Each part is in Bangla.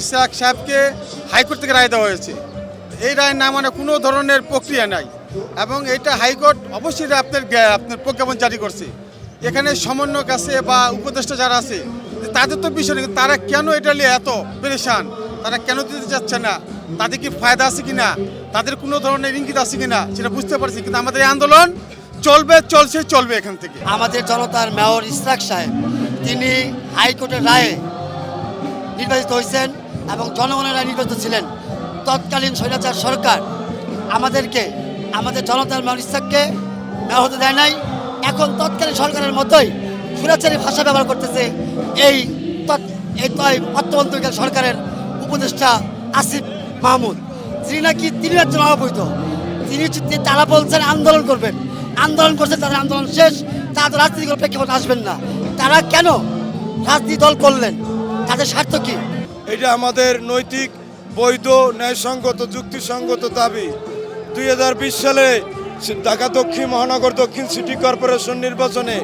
ইসরাক সাহেবকে হাইকোর্ট থেকে রায় দেওয়া হয়েছে। এই রায় না মানে কোনো ধরনের প্রক্রিয়া নাই। এবং এটা হাইকোর্ট অবশ্যই আপনার আপনার প্রজ্ঞাপন জারি করছে। এখানে সমন্বয়ক আছে বা উপদেষ্টা যারা আছে, তাদের তো বিষয় নেই, তারা কেন এটা নিয়ে এত পেরেশান? তারা কেন দিতে যাচ্ছে না? তাদের কি ফায়দা আছে কিনা? তাদের কোনো ধরনের ইঙ্গিত আছে কিনা? সেটা বুঝতে পারছি, কিন্তু আমাদের এই আন্দোলন চলবে, চলছে, চলবে এখান থেকে। আমাদের জনতার মেয়র ইসরাক সাহেব, তিনি হাইকোর্টের রায়ে নির্বাচিত হয়েছেন। এবং জনগণের নির্বাচিত ছিলেন। তৎকালীন স্বৈরাচার সরকার আমাদেরকে, আমাদের জনতার মেয়র হতে দেয় নাই। এখন তৎকালীন সরকারের মতোই স্বৈরাচারী ভাষা ব্যবহার করতেছে এই এই তয় অর্থমন্ত্রীকাল সরকারের উপদেষ্টা আসিফ মাহমুদ। যিনি নাকি তিনি একজন অবৈধ। তিনি তারা বলছেন আন্দোলন করবেন। আন্দোলন করছে, তাদের আন্দোলন শেষ। তারা তো রাজনীতি করে প্রেক্ষাপট আসবেন না। তারা কেন রাজনীতি দল করলেন? তাদের স্বার্থ কি? এটা আমাদের নৈতিক, বৈধ, ন্যায়সঙ্গত, যুক্তিসঙ্গত দাবি। দুই হাজার বিশ সালে ঢাকা দক্ষিণ মহানগর দক্ষিণ সিটি কর্পোরেশন নির্বাচনে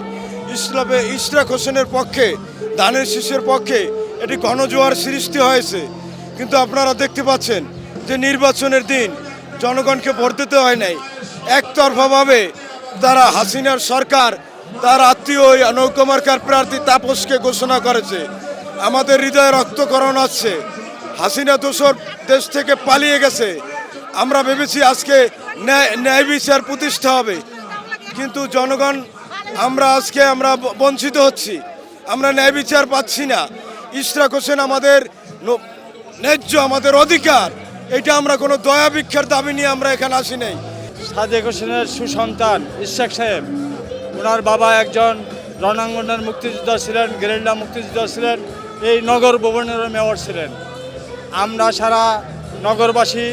ইসলামে ইশরাক হোসেনের পক্ষে ধানের শীষের পক্ষে এটি গণজোয়ার সৃষ্টি হয়েছে। কিন্তু আপনারা দেখতে পাচ্ছেন যে নির্বাচনের দিন জনগণকে ভোট দিতে হয় নাই। একতরফাভাবে তারা হাসিনার সরকার, তার আত্মীয় ওই নৌকমার্কার প্রার্থী তাপসকে ঘোষণা করেছে। আমাদের হৃদয়ে রক্তকরণ আছে হাসিনা দোসর দেশ থেকে পালিয়ে গেছে। আমরা ভেবেছি আজকে ন্যায় বিচার প্রতিষ্ঠা হবে। কিন্তু জনগণ, আমরা আজকে আমরা বঞ্চিত হচ্ছি। আমরা ন্যায় বিচার পাচ্ছি না। ইশরাক হোসেন আমাদের ন্যায্য আমাদের অধিকার। এটা আমরা কোনো দয়া ভিক্ষার দাবি নিয়ে আমরা এখানে আসি নাই। সাদেক হোসেনের সুসন্তান ইশাক সাহেব ওনার বাবা একজন রণাঙ্গনের মুক্তিযোদ্ধা ছিলেন, গেরিল্লা মুক্তিযোদ্ধা ছিলেন। এই নগর ভবনেরও মেয়র ছিলেন। আমরা সারা নগরবাসী,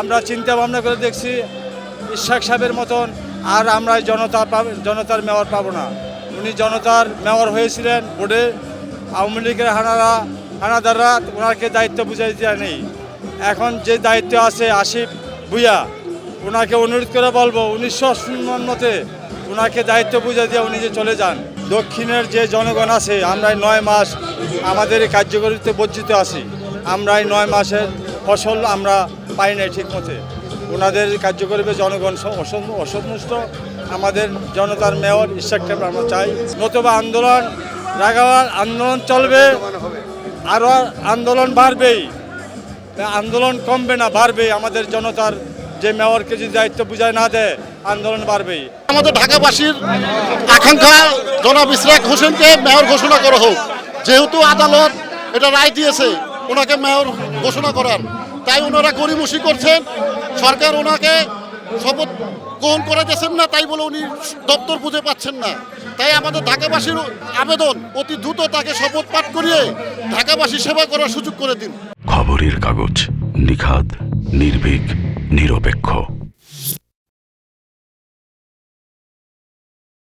আমরা চিন্তা ভাবনা করে দেখছি, ইশাক সাহেবের মতন আর আমরা জনতা জনতার মেয়র পাবো না। উনি জনতার মেয়র হয়েছিলেন বোর্ডে। আওয়ামী লীগের হানারা, হানাদাররা ওনাকে দায়িত্ব বুঝাই দেওয়া নেই। এখন যে দায়িত্ব আছে আসিফ ভুইয়া, ওনাকে অনুরোধ করে বলব, উনিশশো মতে ওনাকে দায়িত্ব বুঝে দিয়ে উনি যে চলে যান। দক্ষিণের যে জনগণ আছে আমরা নয় মাস আমাদের এই কার্যকরিতে বর্জিত আছি। আমরা নয় মাসের ফসল আমরা পাই নাই ঠিক মতে ওনাদের কার্যকরীবে জনগণ অসন্তুষ্ট। আমাদের জনতার মেয়র ইশাককে আমরা চাই। নতুবা আন্দোলন রাগাওয়ার আন্দোলন চলবে আরও আন্দোলন বাড়বেই। আন্দোলন কমবে না বাড়বে আমাদের জনতার যে মেয়রকে যদি দায়িত্ব বুঝায় না দেয় আন্দোলন বাড়বেই। আমাদের ঢাকাবাসীর আকাঙ্ক্ষা জনাব ইসরাক হোসেনকে মেয়র ঘোষণা করা হোক। যেহেতু আদালত এটা রায় দিয়েছে ওনাকে মেয়র ঘোষণা করার। তাই ওনারা গরিমসি করছেন সরকার ওনাকে শপথ গ্রহণ করাইতেছেন না তাই বলে উনি দপ্তর বুঝে পাচ্ছেন না। তাই আমাদের ঢাকাবাসীর আবেদন অতি দ্রুত তাকে শপথ পাঠ করিয়ে ঢাকাবাসী সেবা করার সুযোগ করে দিন। খবরের কাগজ নিখাদ নির্ভীক। নিরপেক্ষ।